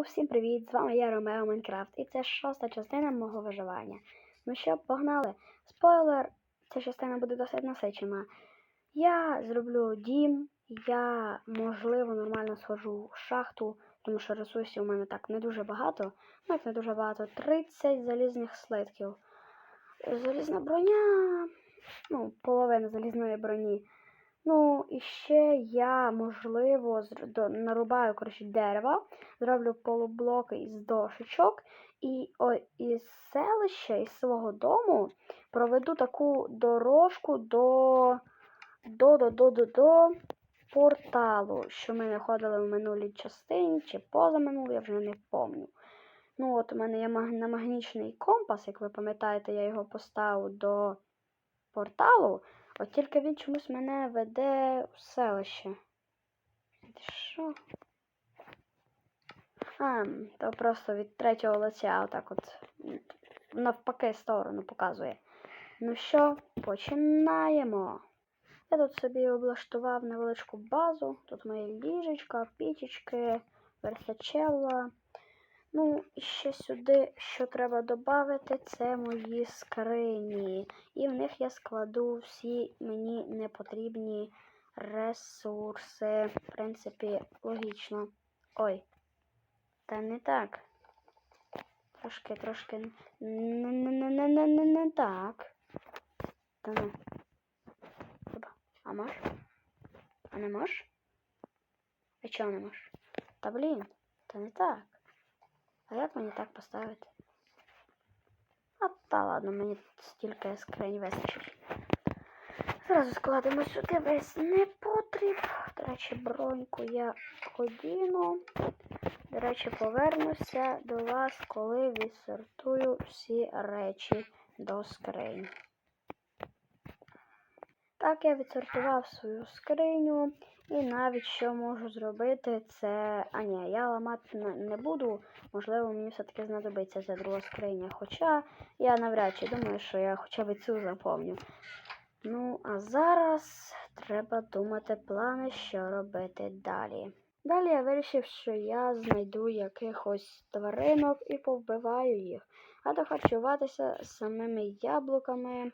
Всім привіт! З вами я Ромео Майнкрафт і це шоста частина мого виживання. Ну що, погнали? Спойлер, ця частина буде досить насичена. Я зроблю дім, я можливо нормально схожу в шахту, тому що ресурсів у мене так не дуже багато. Ну як не дуже багато, 30 залізних слитків. Залізна броня, ну, половина залізної броні. Ну, і ще я, можливо, нарубаю коротше, дерева, зроблю полублоки із дошечок, і о, із селища, із свого дому проведу таку дорожку до, до, до, до, до, до порталу, що ми знаходили в минулій частині, чи позаминулій, я вже не пам'ятаю. Ну, от у мене є маг- намагнічний компас, як ви пам'ятаєте, я його поставив до порталу. От тільки він чомусь мене веде в селище. Що? А, то просто від третього лиця отак от навпаки сторону показує. Ну що, починаємо. Я тут собі облаштував невеличку базу. Тут мої ліжечка, пічечки, версачелла. Ну, і ще сюди, що треба додати, це мої скрині. І в них я складу всі мені непотрібні ресурси. В принципі, логічно. Ой, та не так. Трошки, трошки не, не, не, не, не, не, не так. Та. Опа. А можеш? А не можеш? А чого не можеш? Та блін, та не так. А як мені так поставити? А та ладно, мені стільки скринь вистачить. Зразу складемо сюди весь непотріб. До речі, броньку я одіну. До речі, повернуся до вас, коли відсортую всі речі до скринь. Так, я відсортував свою скриню. І навіть що можу зробити, це. А ні, я ламати не- буду. Можливо, мені все-таки знадобиться ця друга скриня. Хоча я навряд чи думаю, що я хоча б цю запомню. Ну, а зараз треба думати плани, що робити далі. Далі я вирішив, що я знайду якихось тваринок і повбиваю їх. А дохарчуватися самими яблуками,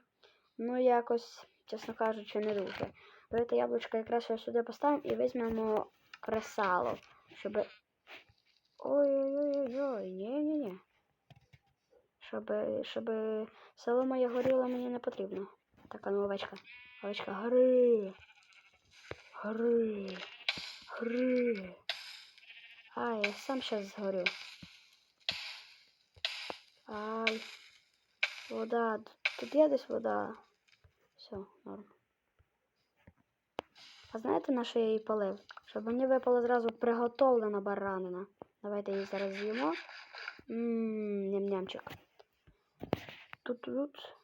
ну якось, чесно кажучи, не дуже. Давайте яблучко якраз сюди поставимо і візьмемо кресало, щоб. Ой-ой-ой-ой, ні-ні-ні. Щоб, щоб село моє горіло мені не потрібно. Так, а ну овечка. Овечка, гори. Гори. Гори. А, я сам сейчас згорю. Ай. Вода. Тут є десь вода. Все, норм. А знаєте, на що я її полив? Щоб мені випала зразу приготовлена баранина. Давайте її зараз з'їмо. Ммм, ням-нямчик. Тут, тут,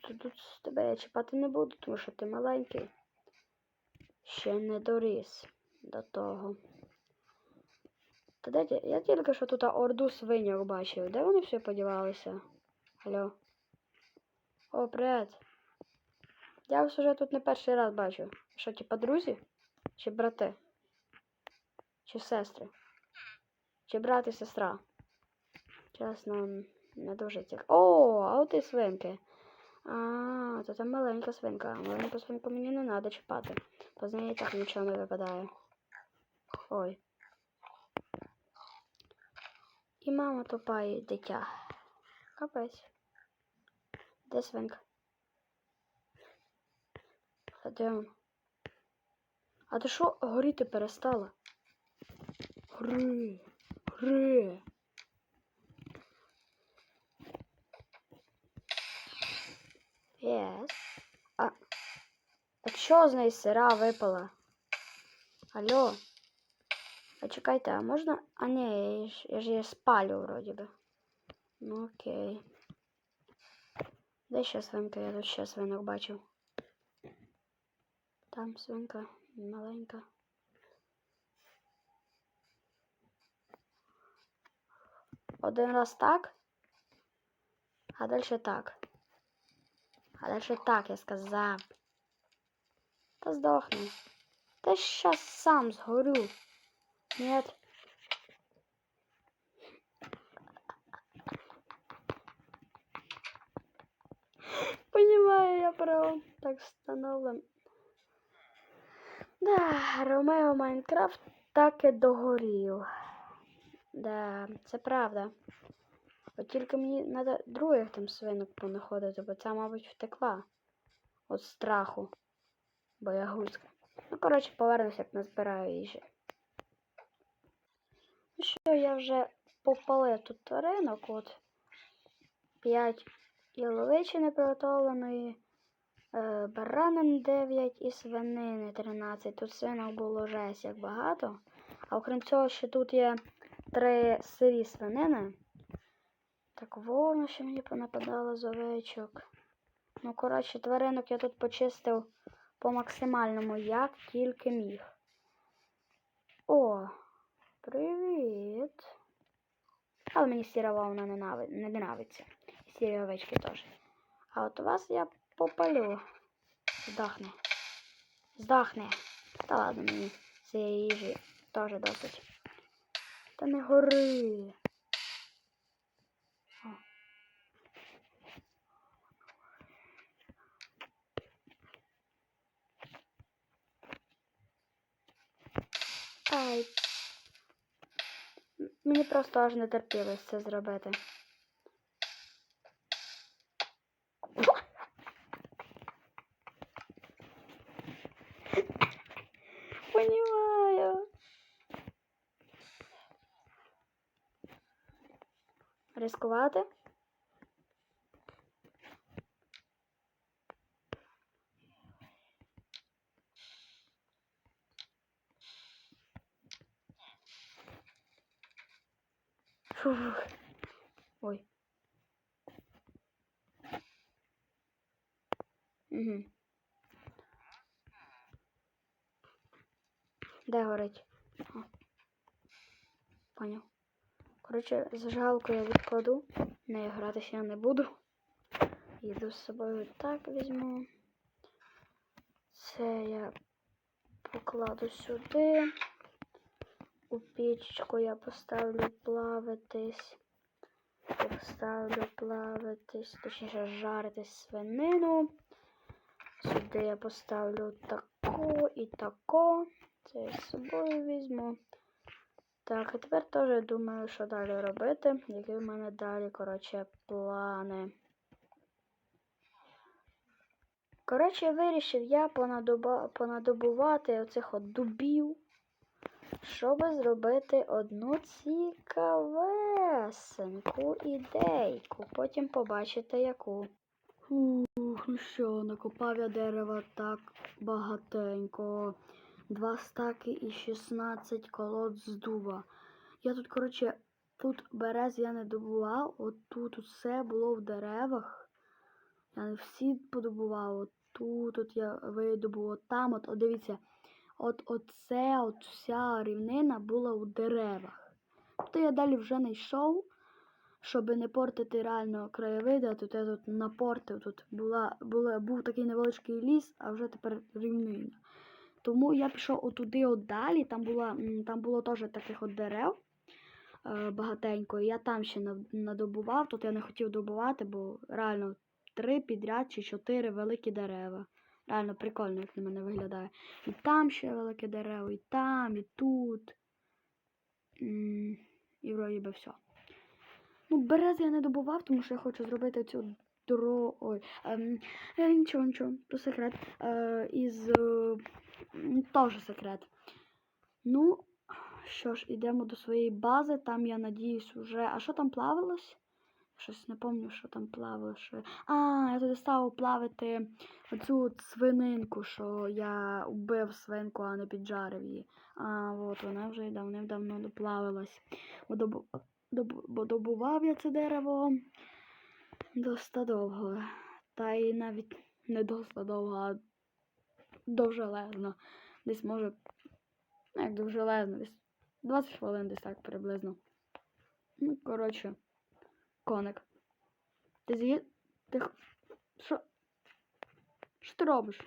тут, тут тебе я чіпати не буду, тому що ти маленький. Ще не доріс до того. Та ті- я тільки що тут орду свиньок бачив. Де вони всі подівалися? Алло. О, привіт. Я вас уже тут не перший раз бачу. Що, типа друзі? Чи брати? Чи сестри? Чи брат і сестра? Чесно, не дуже цікаво. О, а от і свинки. А, то там маленька свинка. Маленьку свинку мені не треба чіпати. Бо з неї так нічого не випадає. Ой. І мама тупає дитя. Капець. Де свинка? Вона? А ти що горіти перестала? Гри, гри. Yes. А, а чого з неї сира випала? Алло? А чекайте, а можна. А ні, я ж, я ж її спалю вроді би. Ну окей. Де ще свинка? Я тут ще свинок бачив. Там свинка маленька. Один раз так, а далі так. А далі так я сказав. Та здохни. Та щас сам згорю. Ні. Понимаю, я прав. Так встановлен. Да, Ромео Майнкрафт так і догорів. Да, це правда. От тільки мені треба других там свинок понаходити, бо ця, мабуть, втекла. От страху. Боягузка. Ну, коротше, повернуся, як назбираю їжі. Ну що, я вже попалив тут ринок, от 5 яловичини приготовленої, е, баранин 9 і свинини 13. Тут свинок було жесть як багато. А окрім цього, ще тут є три сирі свинини. Так воно ще мені понападало з овечок. Ну, коротше, тваринок я тут почистив по максимальному, як тільки міг. О, привіт. Але мені сіра вовна не, нави... не нравиться. І сірі овечки теж. А от вас я попалю. Здохне. Здохне. Та ладно мені цієї їжі теж досить. Та не гори. Ай. Мені просто аж не терпілось це зробити. Рискувати? Фух. Ой. Угу. Де горить? О. Поняв. Коротше, зажигалку я відкладу. Нею гратися я не буду. Їду з собою так візьму. Це я покладу сюди. У пічку я поставлю плавитись. Я поставлю плавитись, точніше жаритись свинину. Сюди я поставлю тако і тако. Це я з собою візьму. Так, а тепер теж думаю, що далі робити. Які в мене далі, коротше, плани. Коротше, вирішив я понадобувати оцих от дубів, щоб зробити одну цікавесеньку ідейку. Потім побачите яку. Ух, ну що, накопав я дерева так багатенько. Два стаки і 16 колод з дуба. Я тут, коротше, тут берез я не добував, от тут все було в деревах. Я не всі подобував. От тут от я видобув, от там, от, от дивіться, от оце, от вся рівнина була у деревах. Тобто я далі вже не йшов, щоб не портити реально краєвиди, а тут я тут напортив. Тут була, була, був такий невеличкий ліс, а вже тепер рівнина. Тому я пішов отуди от далі, там, була, там було теж таких от дерев е, багатенько. Я там ще надобував. Тут я не хотів добувати, бо реально три підряд чи чотири великі дерева. Реально прикольно, як на мене виглядає. І там ще велике дерево, і там, і тут. І вроді би все. Ну, берез я не добував, тому що я хочу зробити цю дро... Ой, ем, е, нічого, нічого, то секрет. Е, із е, теж секрет. Ну, що ж, йдемо до своєї бази. Там, я надіюсь, уже. А що там плавалось? Щось не пам'ятаю, що там плавало. Що... А, я туди став плавити оцю свининку, що я вбив свинку, а не піджарив її. А, от вона вже давним-давно доплавилась. Бо добував я це дерево доста довго. Та й навіть не доста довго, а довжелезно. Десь може. Як довжелезно, десь 20 хвилин десь так приблизно. Ну, коротше, коник. Ти з'їд. Ти що? Що ти робиш?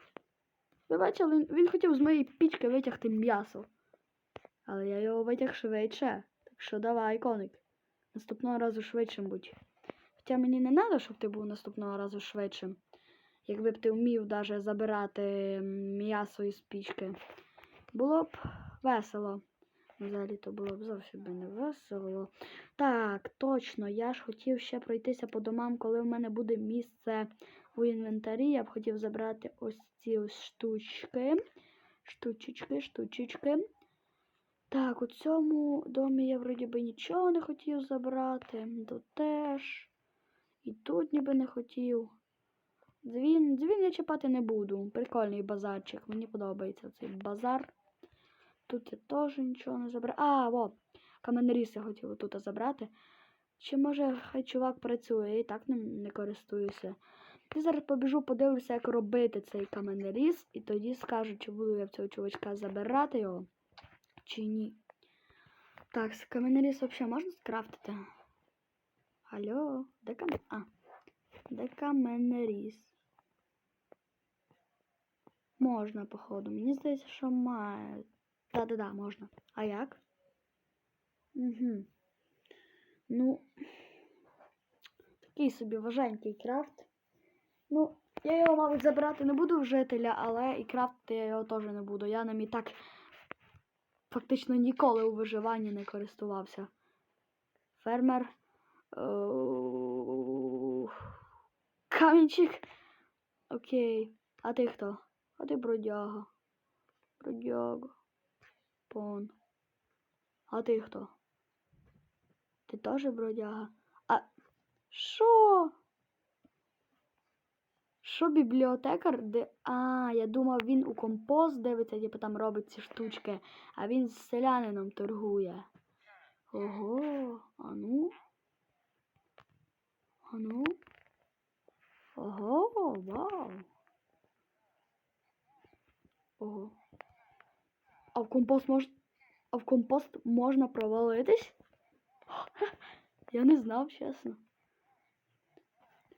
Ви бачили, він хотів з моєї пічки витягти м'ясо. Але я його витяг швидше. Так що давай, коник. Наступного разу швидшим будь. Хоча мені не треба, щоб ти був наступного разу швидшим. Якби б ти вмів даже забирати м'ясо із пічки. Було б весело. Взагалі то було б зовсім би не весело. Так, точно, я ж хотів ще пройтися по домам, коли в мене буде місце у інвентарі. Я б хотів забрати ось ці ось штучки. Штучечки, штучечки. Так, у цьому домі я вроді би нічого не хотів забрати. Тут теж. І тут ніби не хотів. Дзвін, дзвін я чіпати не буду. Прикольний базарчик. Мені подобається цей базар. Тут я теж нічого не забрав. А, во! Каменеріс я хотів отут забрати. Чи може хай чувак працює, я і так ним не користуюся. Я зараз побіжу, подивлюся, як робити цей каменеріс, і тоді скажу, чи буду я в цього чувачка забирати його, чи ні. Так, каменеріс взагалі можна скрафтити? Алло, де камен... А, де каменеріс? Можна, походу. Мені здається, що має. Да-да-да, можна. А як? Угу. Ну, такий собі важенький крафт. Ну, я його, мабуть, забирати не буду в жителя, але і крафтити я його теж не буду. Я ним і так фактично ніколи у виживанні не користувався. Фермер. Камінчик. Окей. А ти хто? А ти бродяга. Бродяга. Пон. А ти хто? Ти теж бродяга? А що? Що бібліотекар? Де... А, я думав, він у компост дивиться, типу там робить ці штучки, а він з селянином торгує. Ого, а ну. А ну. Ого, вау. Ого. А в компост мож... А в компост можна провалитись? Я не знав, чесно.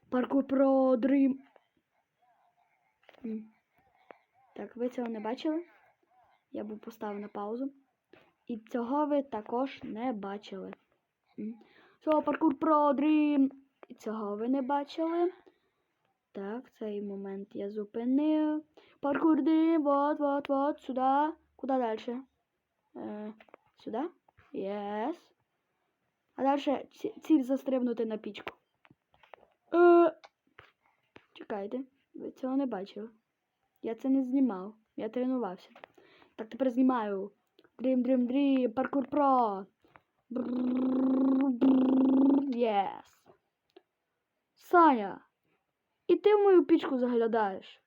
Паркур про Дрім. М. Так, ви цього не бачили? Я був поставив на паузу. І цього ви також не бачили. Цього паркур про Дрім. І цього ви не бачили. Так, цей момент я зупинив. Паркур Дрім, вот, вот, вот, сюди. Куди далі? Е, сюди? Єс. А далі ціль застрибнути на пічку. Е, чекайте, ви цього не бачили. Я це не знімав. Я тренувався. Так, тепер знімаю. Дрім, дрім, дрім, паркур про. Єс. Саня. І ти в мою пічку заглядаєш.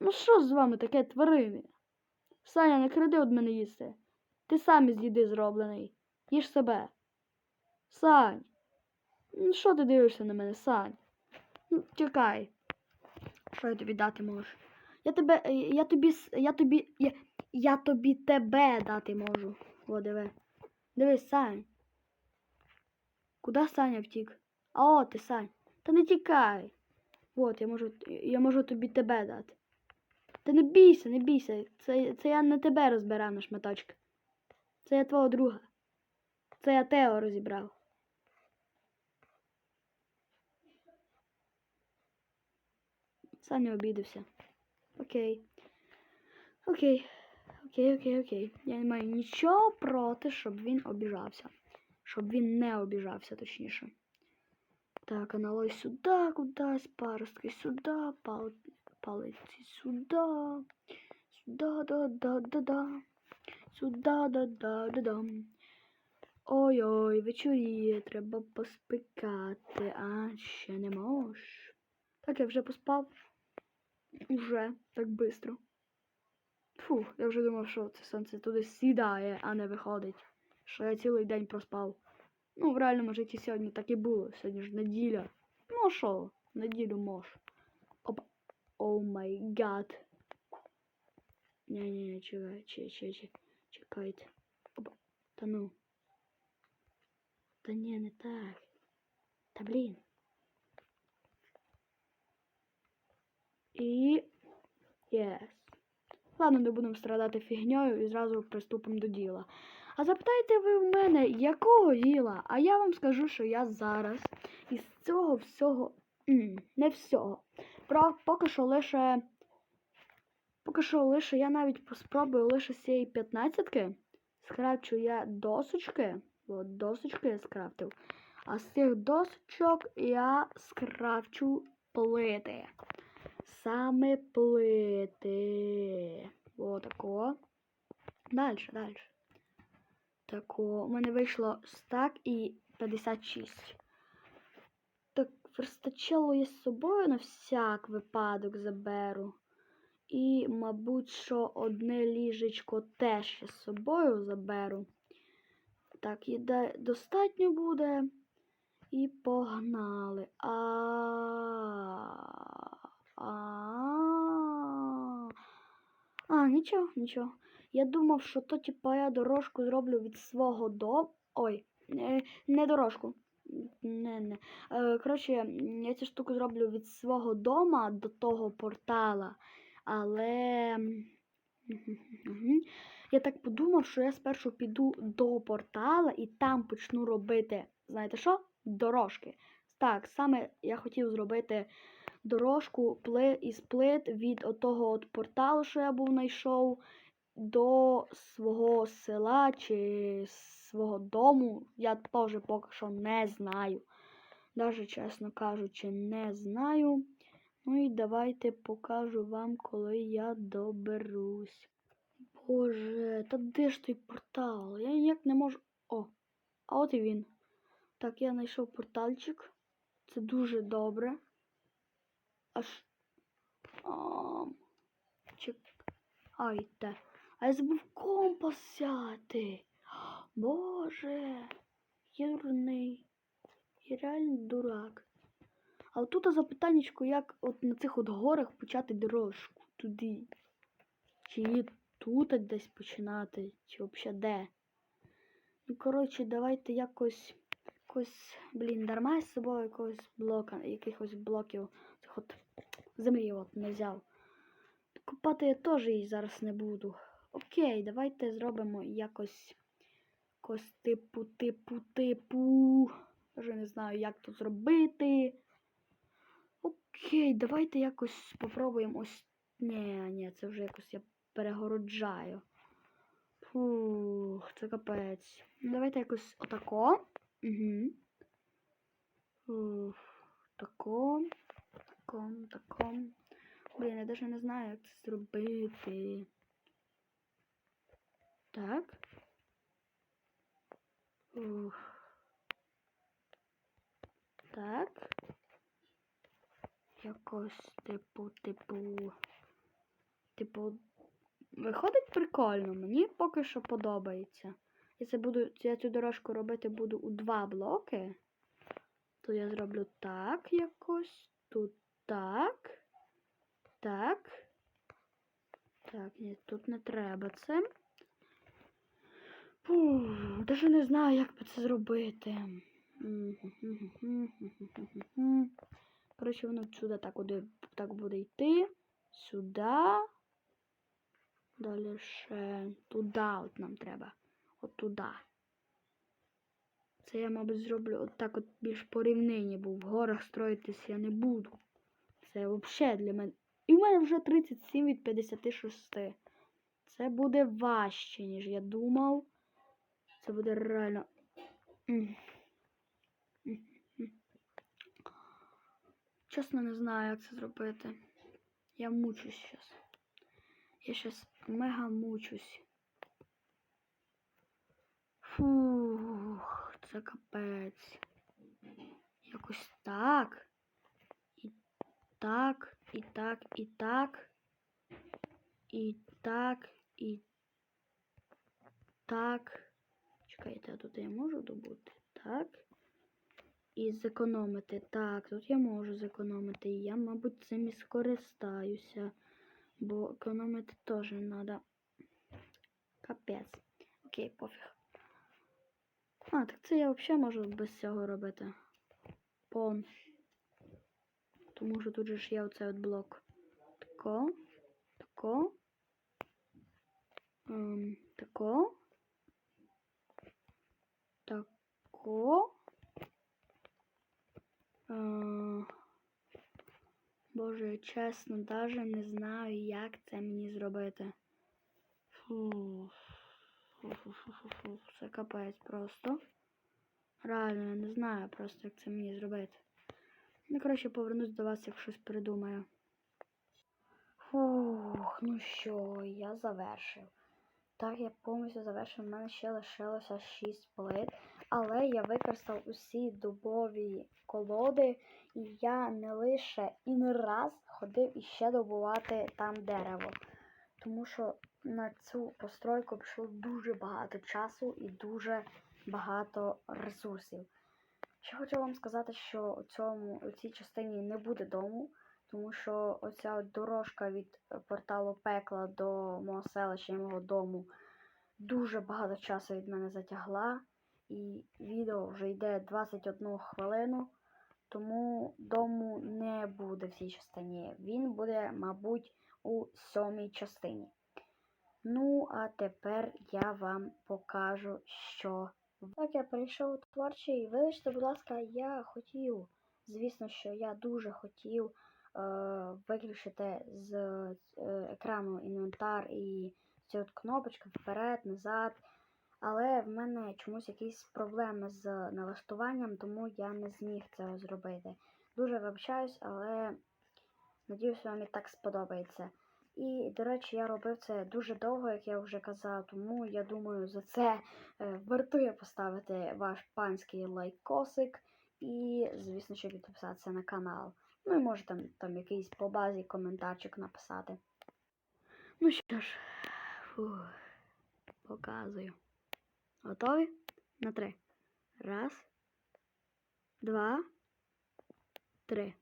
Ну що з вами таке тварини? Саня, не кради від мене їсти. Ти сам із їди зроблений. Їж себе. Сань. Ну що ти дивишся на мене, Сань? Ну, чекай. Що я тобі дати можу? Я тебе. е, Я тобі. Я тобі. Я, я тобі тебе дати можу. О, диви. Дивись, Сань. Куди Саня втік? А о, ти Сань. Та не тікай. От, я можу. Я можу тобі тебе дати. Та не бійся, не бійся. Це, це я не тебе розбирав на шматочки. Це я твого друга. Це я Тео розібрав. Саня обідався. Окей. Окей. Окей, окей, окей. Я не маю нічого проти, щоб він обіжався. Щоб він не обіжався, точніше. Так, аналой сюди, кудись, паростки сюди, пал... палиці сюди. Сюди, да, да, да, да. Сюди, да, да, да, да. Ой-ой, вечоріє, треба поспекати, а ще не можеш. Так, я вже поспав. Уже так бистро. Фу, я вже думав, що це сонце туди сідає, а не виходить. Що я цілий день проспав. Ну, в реальному житті сьогодні так і було. Сьогодні ж неділя. Ну, що, неділю мож. О май гад. Ні-ні, чекай, чекай, чекай, чекайте. Опа. Та ну. Та ні, не так. Та блін. І. Єс. Ладно, не будемо страдати фігньою і зразу приступимо до діла. А запитайте ви в мене, якого діла? А я вам скажу, що я зараз із цього всього. Не всього. Поки що лише. Поки що лише я навіть спробую лише з цієї 15-ки. Скрафчу я досочки. От досочки я скрафтив. А з цих досочок я скрафчу плити. Саме плити. Отако. Далі, далі. Тако. У мене вийшло стак і 56. Верстачело я з собою на всяк випадок заберу. І, мабуть, що одне ліжечко теж я з собою заберу. Так, їде достатньо буде. І погнали. А. А. Нічого, нічого. Я думав, що то, типа, я дорожку зроблю від свого дому. Ой, не, не дорожку. Не, не. Е, коротше, я цю штуку зроблю від свого дома до того портала. Але. Я так подумав, що я спершу піду до портала і там почну робити, знаєте що? Дорожки. Так, саме я хотів зробити дорожку із плит від отого от порталу, що я був знайшов, до свого села чи свого дому. Я теж поки що не знаю. Даже, чесно кажучи, не знаю. Ну і давайте покажу вам, коли я доберусь. Боже, та де ж той портал? Я ніяк не можу. О, а от і він. Так, я знайшов портальчик. Це дуже добре. Аж. А, чек. Айте. А я забув компас взяти. Боже, юрний. Я реально дурак. А от тут запитаннячко, як от на цих от горах почати дорожку туди. Чи її тут десь починати, чи взагалі де. Ну, коротше, давайте якось. Якось, блін, дарма з собою якогось блока, якихось блоків цих от землі от не взяв. Купати я теж її зараз не буду. Окей, давайте зробимо якось якось типу, типу, типу. Вже не знаю, як тут зробити. Окей, давайте якось спробуємо ось. Ні, ні, це вже якось я перегороджаю. Фух, це капець. Давайте якось отако. Угу. Ух, тако. Тако, тако. Блін, я навіть не знаю, як це зробити. Так. Ух. Так. Якось типу, типу. Типу. Виходить прикольно, мені поки що подобається. Я це буду, я цю дорожку робити буду у два блоки. То я зроблю так якось. Тут так. Так. Так, ні, тут не треба це. Фух, даже не знаю, як би це зробити. Коротше, воно сюди так, буде, так буде йти. Сюди. Далі ще туди от нам треба. От туди. Це я, мабуть, зроблю от так от більш по рівнині, бо в горах строїтись я не буду. Це взагалі для мене. І в мене вже 37 від 56. Це буде важче, ніж я думав. Це буде реально. Чесно, не знаю, як це зробити. Я мучусь зараз. Я зараз мега мучусь. Фух, це капець. Якось так. І так, і так, і так. І так, і так. Чекайте, а тут я можу добути? Так. І зекономити. Так, тут я можу зекономити. І я, мабуть, цим і скористаюся. Бо економити теж треба. Капець. Окей, пофіг. А, так це я взагалі можу без цього робити. Пон. Тому що тут же ж є оцей от блок. Тако. Тако. Ем, тако. Тако. Е, Боже, чесно, навіть не знаю, як це мені зробити. Фу. Фу-фу-фу-фу-фу. Це капець просто. Реально, я не знаю просто, як це мені зробити. Ну, коротше, повернусь до вас, як щось придумаю. Фух, ну що, я завершив. Так, я повністю завершив. У мене ще лишилося 6 плит, але я використав усі дубові колоди, і я не лише і не раз ходив іще добувати там дерево. Тому що на цю постройку пішло дуже багато часу і дуже багато ресурсів. Ще хочу вам сказати, що у цьому у цій частині не буде дому, тому що оця дорожка від е, порталу пекла до мого селища і мого дому дуже багато часу від мене затягла. І відео вже йде 21 хвилину, тому дому не буде в цій частині. Він буде, мабуть, у сьомій частині. Ну, а тепер я вам покажу, що. Так, я прийшов у творчий. Вибачте, будь ласка, я хотів, звісно, що я дуже хотів е, виключити з екрану інвентар і цю от кнопочку вперед, назад. Але в мене чомусь якісь проблеми з налаштуванням, тому я не зміг цього зробити. Дуже вибачаюсь, але надіюсь, вам і так сподобається. І, до речі, я робив це дуже довго, як я вже казав, тому я думаю, за це е, вартує поставити ваш панський лайкосик і, звісно, що підписатися на канал. Ну і може там, якийсь по базі коментарчик написати. Ну що ж, фух, показую. Готові? На три. Раз, два, три.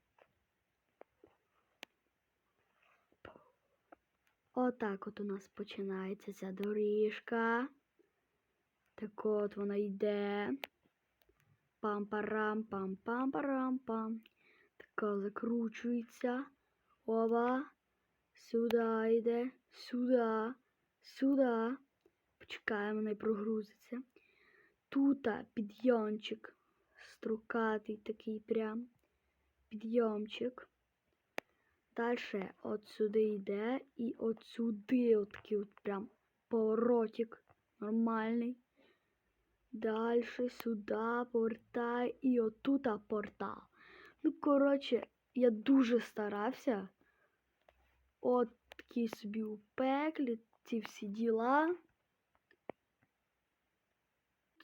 Отак от у нас починається ця доріжка. Так от вона йде. Пам-парам, пам-пам-парам-пам. Закручується. Ова. Сюди йде. Сюди. Сюди. Почекаємо, не прогрузиться. Тут підйомчик. Строкатий такий прям. Підйомчик. Дальше от сюди йде і от сюди от такий от прям поворотик нормальний. Дальше сюди повертай і отут портал. Ну, коротше, я дуже старався. От такі собі у пеклі, ці всі діла.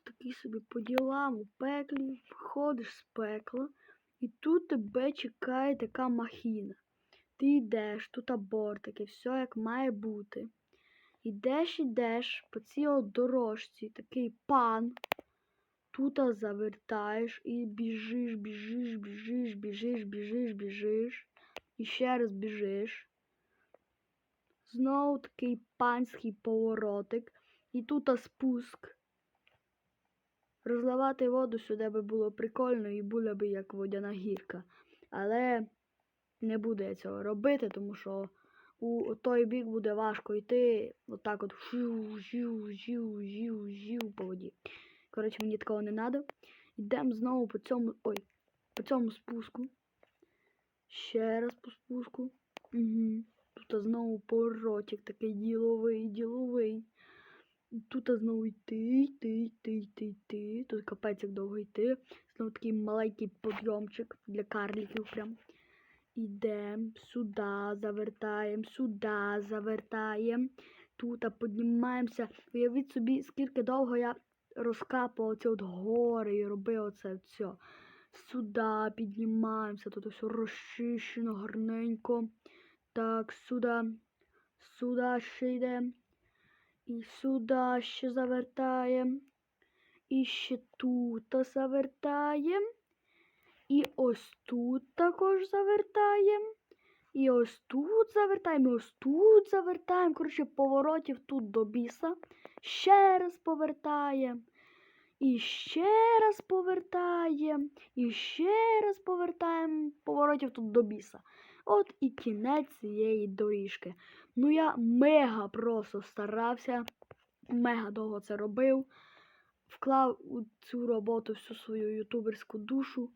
Такий собі по ділам у пеклі, виходиш з пекла, і тут тебе чекає така махіна. Ти йдеш, тут бортики, все як має бути. Йдеш, йдеш по цій дорожці, такий пан. Тут завертаєш і біжиш, біжиш, біжиш, біжиш, біжиш, біжиш. І ще раз біжиш. Знову такий панський поворотик. І тут спуск. Розливати воду сюди би було прикольно і була би як водяна гірка. Але не буду я цього робити, тому що у той бік буде важко йти. Отак от жив, жив, жив, жив, жив по воді. Коротше, мені такого не треба. Йдемо знову по цьому. Ой, по цьому спуску. Ще раз по спуску. Угу. Тут знову поротик такий діловий, діловий. Тут знову йти, йти, йти, йти, йти. Тут капець як довго йти. Знову такий маленький підйомчик для карликів прям. Ідемо сюди, завертаємо, сюди, завертаємо. Тут піднімаємося. Уявіть собі, скільки довго я розкапував ці от гори і робив оце все. Сюди піднімаємося, тут все розчищено, гарненько. Так, сюди, сюди ще йдемо. І сюди ще завертаємо. І ще тут завертаємо. І ось тут також завертаємо. І ось тут завертаємо, і ось тут завертаємо. Коротше, поворотів тут до біса. Ще раз повертаємо. І ще раз повертаємо. І ще раз повертаємо. Поворотів тут до біса. От і кінець цієї доріжки. Ну, я мега просто старався, мега довго це робив. Вклав у цю роботу всю свою ютуберську душу.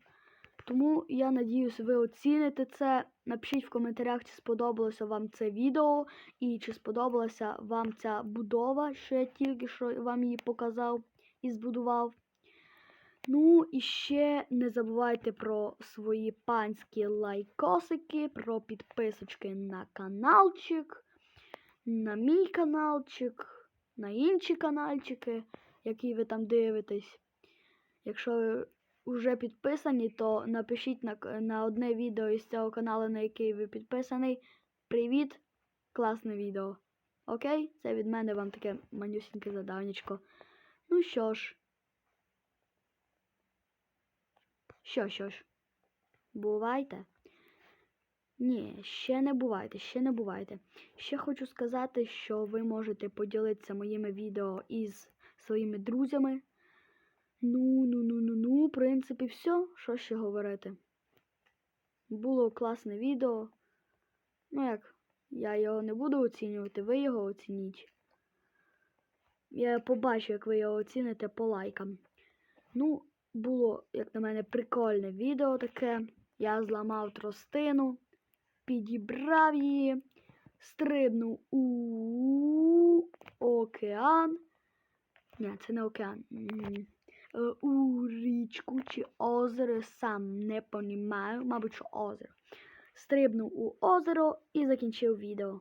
Тому я надіюсь, ви оціните це. Напишіть в коментарях, чи сподобалося вам це відео, і чи сподобалася вам ця будова, що я тільки що вам її показав і збудував. Ну і ще не забувайте про свої панські лайкосики, про підписочки на каналчик, на мій каналчик, на інші каналчики, які ви там дивитесь. Якщо ви вже підписані, то напишіть на, на одне відео із цього каналу, на який ви підписаний. Привіт! Класне відео. Окей? Це від мене вам таке манюсіньке задавнячко. Ну що ж. Що, що ж, бувайте? Ні, ще не бувайте, ще не бувайте. Ще хочу сказати, що ви можете поділитися моїми відео із своїми друзями. Ну, ну, ну, ну, ну, в принципі, все, що ще говорити. Було класне відео. Ну як, я його не буду оцінювати, ви його оцініть. Я побачу, як ви його оціните по лайкам. Ну, було, як на мене, прикольне відео таке. Я зламав тростину, підібрав її, стрибнув у океан. Ні, це не океан. М, е, У річку чи озеро, сам не понімаю, мабуть, що озеро. Стрибнув у озеро і закінчив відео.